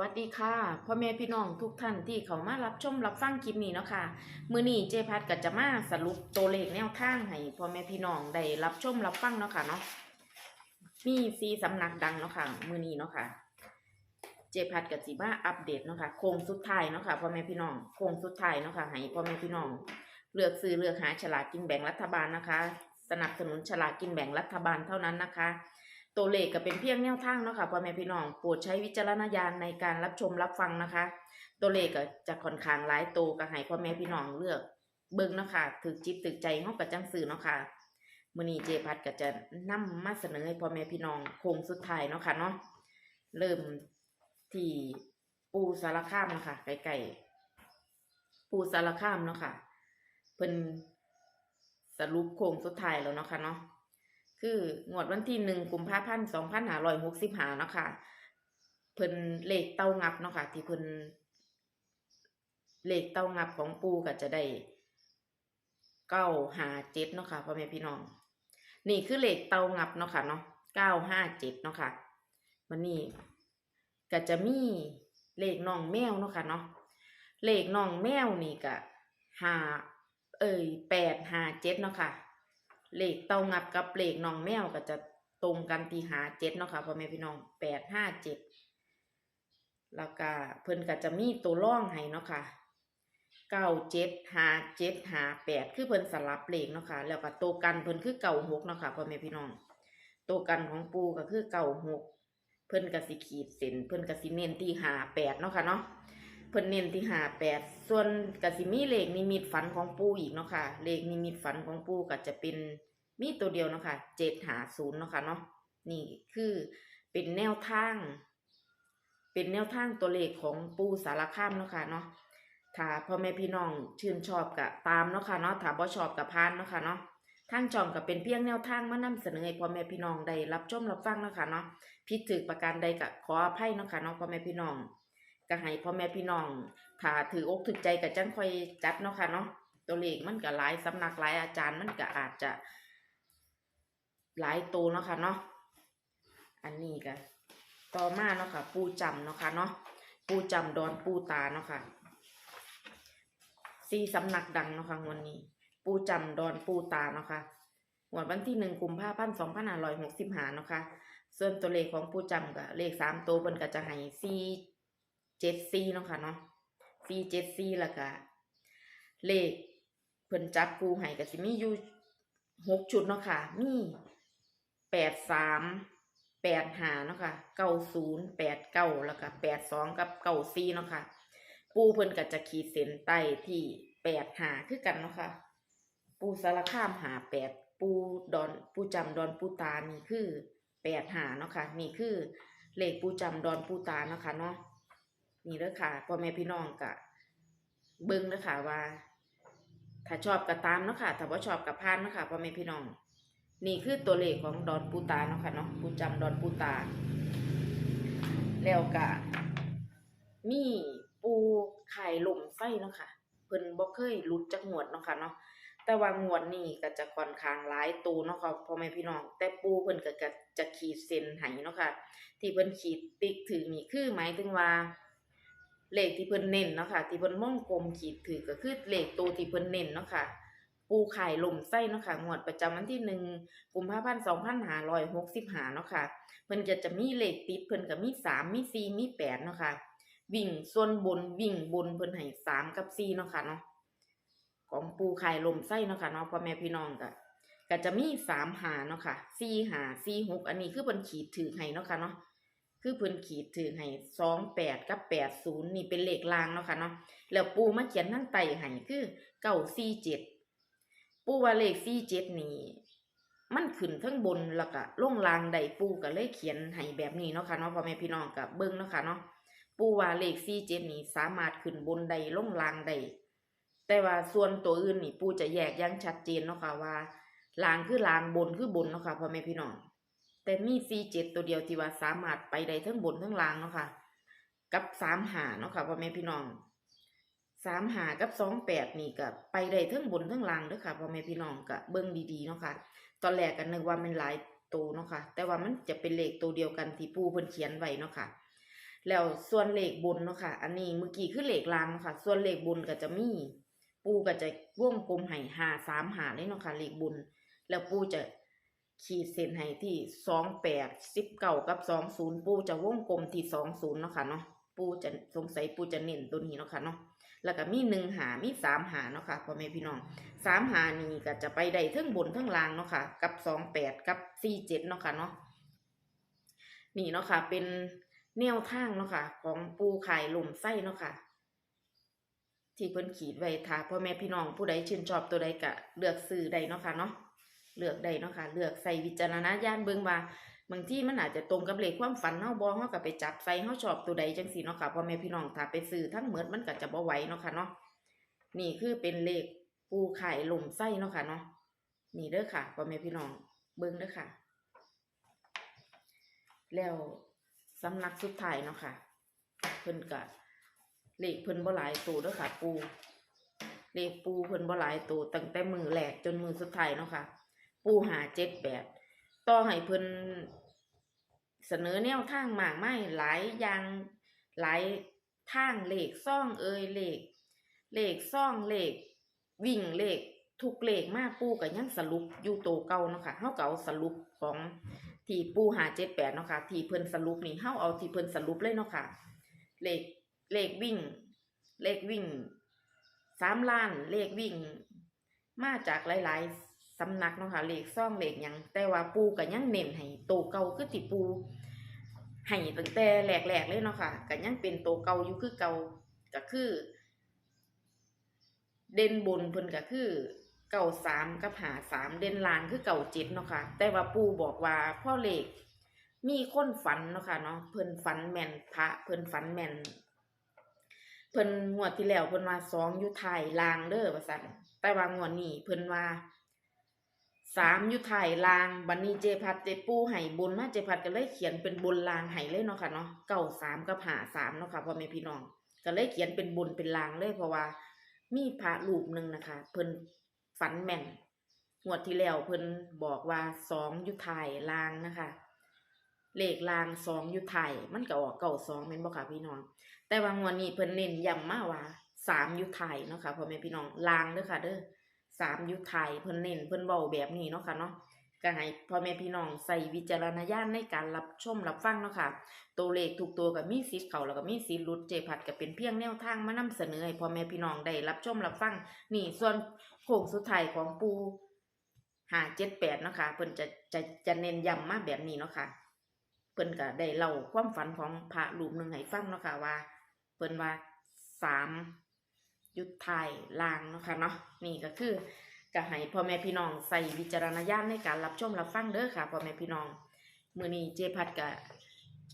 วัสดีค่ะพ่อแม่พี่น้องทุกท่านที่เขามารับชมรับฟังคลิปนี้เนาะค่ะมือนี้เจพัดก็จะมาสรุปตัวเลขแนวทางให้พ่อแม่พี่น้องได้รับชมรับฟังเนาะค่ะเนาะมีซีสำนักดังเนาะค่ะมือนี้เนาะค่ะเจพัดก็สิมาอัปเดตเนาะค่ะโค้งสุดท้ายเนาะค่ะพ่อแม่พี่น้องโค้งสุดท้ายเนาะค่ะให้พ่อแม่พี่น้อง เลือกซื้อเลือกหาฉลากกินแบ่งรัฐบาลนะคะ สนับสนุนฉลากกินแบ่งรัฐบาลเท่านั้นนะคะ ตัวเลขก็เป็นเพียงแนวทางเนาะค่ะพ่อแม่พี่น้องโปรดใช้วิจารณญาณในการรับชมรับฟังนะคะ ตัวเลขก็จะค่อนข้างหลายตัวก็ให้พ่อแม่พี่น้องเลือก เบิ่งเนาะค่ะถึกจิตถึกใจเฮาก็จังซื้อเนาะค่ะมือนีเจพัดก็จะนำมาเสนอให้พ่อแม่พี่น้องโค้งสุดท้ายเนาะค่ะเนาะเริ่มที่ปูสารคามเนาะค่ะใกล้ๆปูสารคามเนาะค่ะเพิ่นสรุปโค้งสุดท้ายแล้วเนาะค่ะเนาะ คืองวดวันที่หนึ่งกุมภาพันธ์สองพันห้าร้อยหกสิบห้าเนาะค่ะเพิ่นเลขเต้างับเนาะค่ะ ที่เพิ่นเลขเต้างับของปูก็จะได้เก้าห้าเจ็ดเนาะค่ะพ่อแม่พี่น้อง นี่คือเลขเต้างับเนาะค่ะเนาะเก้าห้าเจ็ดเนาะค่ะ วันนี้ก็จะมีเลขน้องแมวเนาะค่ะเนาะเลขน้องแมวนี่ก็ห้าเอ้ยแปดห้าเจ็ดเนาะค่ะ เลขเต้างับกับเลขน้องแมวก็จะตรงกันที่หาเจ็ดเนาะค่ะพ่อแม่พี่น้องแปดห้าเจ็ดแล้วก็เพิ่นก็จะมีตัวร่องให้เนาะค่ะเก้าเจ็ดหาเจ็ดหาแปดคือเพิ่นสลับเลขเนาะค่ะแล้วก็ตัวกันเพิ่นคือเก่าหกเนาะค่ะพ่อแม่พี่น้องตัวกันของปูก็คือเก่าหกเพิ่นก็สิขีดเส้นเพิ่นก็สิเน้นที่หาแปดเนาะค่ะเนาะ เพิ่นเน้นที่หาแปดส่วนกสิมีเลขนิมิตฝันของปูอีกเนาะค่ะ เลขนิมิตฝันของปูก็จะเป็นมีตัวเดียวเนาะค่ะเจ็ดหาศูนย์เนาะค่ะเนาะนี่คือเป็นแนวทาง เป็นแนวทางตัวเลขของปูสารคามเนาะค่ะเนาะถ้าพ่อแม่พี่น้องชื่นชอบกับตามเนาะค่ะเนาะถ้าบ่ชอบกับพานเนาะค่ะเนาะทางช่องก็เป็นเพียงแนวทางมานำเสนอให้พ่อแม่พี่น้องได้รับชมรับฟังเนาะค่ะเนาะผิดถือประการใดก็ขออภัยเนาะค่ะเนาะพ่อแม่พี่น้อง ก็ให้พ่อแม่พี่น้องถ้าถืออกถือใจก็จังค่อยจัดเนาะค่ะเนาะตัวเลขมันก็หลายสำนักหลายอาจารย์มันก็อาจจะ หลายตัวเนาะค่ะเนาะอันนี้ก็ต่อมาเนาะค่ะ ปูจำเนาะค่ะเนาะปูจำดอนปูตาเนาะค่ะสี่สำนักดังเนาะค่ะวันนี้ ปูจำดอนปูตาเนาะค่ะงววันที่หนึ่งกุมภาพันธ์สองพันห้าร้อยหกสิบห้าเนาะค่ะส่วนตัวเลขของปูจำก็เลขสามตัวเพิ่นก็จะให้สี่ เจ็ดสี่เนาะค่ะเนาะสี่เจ็ดสี่แล้วก็เลขเพิ่นจับกูให้ก็สิมีอยู่หกชุดเนาะค่ะ มีแปดสามแปดหาเนาะค่ะเก้าศูนย์แปดเก้าแล้วก็แปดสองกับเก้าสี่เนาะค่ะ ปูเพิ่นก็จะขีดเส้นใต้ที่แปดหาคือกันเนาะค่ะ ปูสารคามหาแปดปูดอนปูจำดอนปูตานี่คือแปดหาเนาะค่ะนี่คือเลขปูจำดอนปูตาเนาะค่ะเนาะ นี่เด้อค่ะพ่อแม่พี่น้องกะเบิ่งเด้อค่ะว่า ถ้าชอบก็ตามเนาะค่ะถ้าบ่ชอบก็ผ่านเนาะค่ะพ่อแม่พี่น้อง นี่คือตัวเลขของดอนปูตาเนาะค่ะเนาะปูจำดอนปูตา แล้วก็มีปูไข่ลมไส้เนาะค่ะเพิ่นบ่เคยหลุดจากงวดเนาะค่ะเนาะแต่ว่างวดนี้ก็จะค่อนข้างหลายตัวเนาะค่ะพ่อแม่พี่น้อง แต่ปูเพิ่นก็จะขีดเส้นให้เนาะค่ะ ที่เพิ่นขีดติ๊กถือนี่คือหมายถึงว่า เลขที่เพิ่นเน้นเนาะค่ะ ที่เพิ่นม่องกลมขีดถือก็คือเลขตัวที่เพิ่นเน้นเนาะค่ะ ปูไข่ลมไส้เนาะค่ะ งวดประจำวันที่หนึ่งกุมภาพันธ์สองพันห้าร้อยหกสิบห้าเนาะค่ะ เพิ่นจะจะมีเลขติดเพิ่นก็มีสามมีสี่มีแปดเนาะค่ะ วิ่งส่วนบนวิ่งบนเพิ่นให้สามกับสี่เนาะค่ะเนาะ ของปูไข่ลมไส้เนาะค่ะเนาะพ่อแม่พี่น้องก็ก็จะมีสามหาเนาะค่ะสี่หาสี่หกอันนี้คือเพิ่นขีดถือให้เนาะค่ะเนาะ คือเพิ่นขีดถือให้สองแปดกับแปดศูนย์นี่เป็นเลขลางเนาะค่ะเนาะแล้วปูมาเขียนทั้งไตให้คือเก้าสี่เจ็ดปูว่าเลขสี่เจ็ดนี่มันขึ้นทั้งบนแล้วก็ล่งลางใดปูก็เลยเขียนให้แบบนี้เนาะค่ะเนาะพ่อแม่พี่น้องกับเบิ้งเนาะค่ะเนาะปูว่าเลขสี่เจ็ดนี่สามารถขึ้นบนใดล่งลางใดแต่ว่าส่วนตัวอื่นนี่ปูจะแยกยังชัดเจนเนาะค่ะว่าลางคือลางบนคือบนเนาะค่ะพ่อแม่พี่น้อง แต่มี C7 ตัวเดียวที่ว่าสามารถไปได้ทั้งบนทั้งล่างเนาะค่ะ กับสามหาเนาะค่ะพ่อแม่พี่น้องสามหากับสองแปดนี่ก็ไปได้ทั้งบนทั้งล่างเด้อค่ะพ่อแม่พี่น้องก็เบิ่งดีๆเนาะค่ะ ตอนแรกก็นึกว่ามันหลายตัวเนาะค่ะ แต่ว่ามันจะเป็นเลขตัวเดียวกันที่ปูเพิ่นเขียนไว้เนาะค่ะ แล้วส่วนเลขบนเนาะค่ะ อันนี้เมื่อกี้คือเลขลางเนาะค่ะ ส่วนเลขบนก็จะมีปูก็จะวงกลมให้หาสามหาเลยเนาะค่ะเลขบุญแล้วปูจะ ขีดเส้นให้ที่สองแปดสิบเก้ากับสองศูนย์ปูจะวงกลมที่สองศูนย์เนาะค่ะเนาะปูจะสงสัยปูจะเน้นตัวนี้เนาะค่ะเนาะแล้วก็มีหนึ่งหามีสามหาเนาะค่ะพ่อแม่พี่น้องสามหานี่ก็จะไปได้ทั้งบนทั้งล่างเนาะค่ะ กับสองแปดกับสี่เจ็ดเนาะค่ะเนาะนี่เนาะค่ะ เป็นแนวทางเนาะค่ะ ของปูไข่หลุมไส้เนาะค่ะที่เพิ่นขีดไว้ถ้าพ่อแม่พี่น้องผู้ใดชื่นชอบตัวใดก็เลือกซื้อได้เนาะค่ะเนาะ เลือกได้เนาะค่ะ เลือกใส่วิจารณญาณเบิ่งว่าบางที่มันอาจจะตรงกับเลขความฝันเฮาบ่เฮาก็ไปจับใส่เฮาชอบตัวใดจังซี่เนาะค่ะพ่อแม่พี่น้องถ้าไปซื้อทั้งหมดมันก็จะบ่ไหวเนาะค่ะเนาะนี่คือเป็นเลขปูไข่ลมไส้เนาะค่ะเนาะนี่เด้อค่ะพ่อแม่พี่น้องเบิ่งเด้อค่ะ แล้วสำนักสุดท้ายเนาะค่ะ เพิ่นก็เลขเพิ่นบ่หลายตัวเด้อค่ะ ปูเลขปูเพิ่นบ่หลายตัวตั้งแต่มือแรกจนมือสุดท้ายเนาะค่ะ ปูหาเจ็ดแปดต่อให้เพิ่นเสนอแนวทางมากมายหลายอย่างหลายทางเลขซ่องเอ่ยเลขเลขซ่องเลขวิ่งเลขทุกเลขมากปูก็ยังสรุปอยู่โตเก่าเนาะค่ะเฮาเก็เอาสรุปของที่ปูหาเจ็ดแปดเนาะค่ะที่เพิ่นสรุปนี่เฮาเอาที่เพิ่นสรุปเลยเนาะค่ะเลขเลขวิ่ง เลขวิ่งสามล้านเลขวิ่ง มาจากหลาย ๆ สำนักเนาะค่ะเลขซ่องเลขยังแต่ว่าปูก็ยังเน้นให้โตเก่าคือที่ปูให้ตั้งแต่แรกๆเลยเนาะค่ะก็ยังเป็นโตเก่าอยู่คือเก่าก็คือ เด่นบนเพิ่นก็คือเก่าสามกับหาสามเด่นลางคือเก่าเจ็ดเนาะค่ะแต่ว่าปูบอกว่าพ่อเลขมีคนฝันเนาะค่ะเนาะเพิ่นฝันแม่นพระเพิ่นฝันแม่นเพิ่นงวดที่แล้วเพิ่นว่าสองอยู่ท้ายลางเด้อว่าซั่นแต่ว่างวดนี้เพิ่นว่า สามอยู่ท้ายลางบัดนี้เจพัดเจปูให้บนมาเจพัดก็เลยเขียนเป็นบนลางให้เลยเนาะค่ะเนาะเก้าสามกับหาสามเนาะค่ะพ่อแม่พี่น้อง ก็เลยเขียนเป็นบนเป็นลางเลยเพราะว่า มีพระรูปหนึ่งนะคะ เพิ่นฝันแม่นงวดที่แล้วเพิ่นบอกว่าสองอยู่ท้ายลางนะคะเลขลางสองอยู่ไทยมันก็ออกเก่าสองเป็นบ่ค่ะพี่น้อง แต่ว่างวดนี้เพิ่นเน้นย้ำมาว่าสามอยู่ไทยเนาะค่ะพ่อแม่พี่น้องลางเด้อค่ะเด้อ สามยู่ไทยเพิ่นเน้นเพิ่นเว้าแบบนี้เนาะค่ะเนาะก็ให้พ่อแม่พี่น้องใส่วิจารณญาณในการรับชมรับฟังเนาะค่ะ ตัวเลขทุกตัวก็มีสิทธิ์เขาแล้วก็มีสิทธิ์ลุดเจพัดก็เป็นเพียงแนวทางมานำเสนอให้พ่อแม่พี่น้องได้รับชมรับฟังนี่ส่วนโค้งสุดท้ายของปูหาเจ็ดแปดเนาะค่ะเพิ่นจะจะจะเน้นย้ำมาแบบนี้เนาะค่ะเพิ่นก็ได้เล่าความฝันของพระรูปหนึ่งให้ฟังเนาะค่ะว่า เพิ่นว่าสาม ยุดไทายลางเนาะค่ะเนาะนี่ก็คือก็ให้พ่อแม่พี่น้องใส่วิจารณญาณในการรับชมรับฟังเด้อค่ะพ่อแม่พี่น้องมือนี้เจพัดก็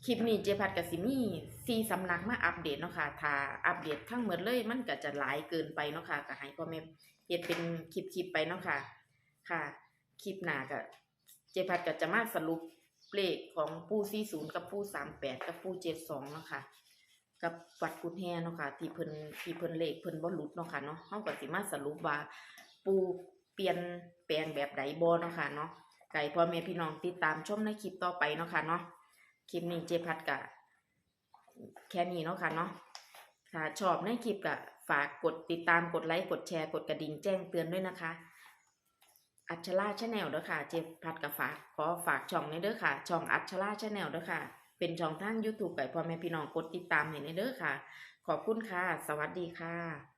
คลิปนี้เจพัดก็สิมีสี่สำนักมาอัปเดตเนาะค่ะถ้าอัปเดตทั้งหมดเลยมันก็จะหลายเกินไปเนาะค่ะก็ให้พ่อแม่เฮ็ดเป็นคลิปๆไปเนาะค่ะ ค่ะคลิปหน้าก็เจพัดก็จะมาสรุปเลขของผู้สี่ศูนย์กับผู้สามแปดกับผู้เจ็ดสองเนาะค่ะ กับวัดกุดแฮเนาะค่ะ ที่เพิ่นที่เพิ่นเลขเพิ่นบ่หลุดเนาะค่ะเนาะเฮาก็สิมาสรุปว่าปูเปลี่ยนแปลงแบบใดบ่เนาะค่ะเนาะไก่พ่อแม่พี่น้องติดตามชมในคลิปต่อไปเนาะค่ะเนาะคลิปนี้เจพัดกะแค่นี้เนาะค่ะเนาะถ้าชอบในคลิปกะฝากกดติดตามกดไลค์กดแชร์กดกระดิ่งแจ้งเตือนด้วยนะคะ อัชราชาแนลเด้อค่ะ เจพัดกับฝากขอฝากช่องในเด้อค่ะ ช่องอัชราชาแนลเด้อค่ะ เป็นช่องทาง YouTube ไปพ่อแม่พี่น้องกดติดตามให้ในเด้อค่ะ ขอบคุณค่ะ สวัสดีค่ะ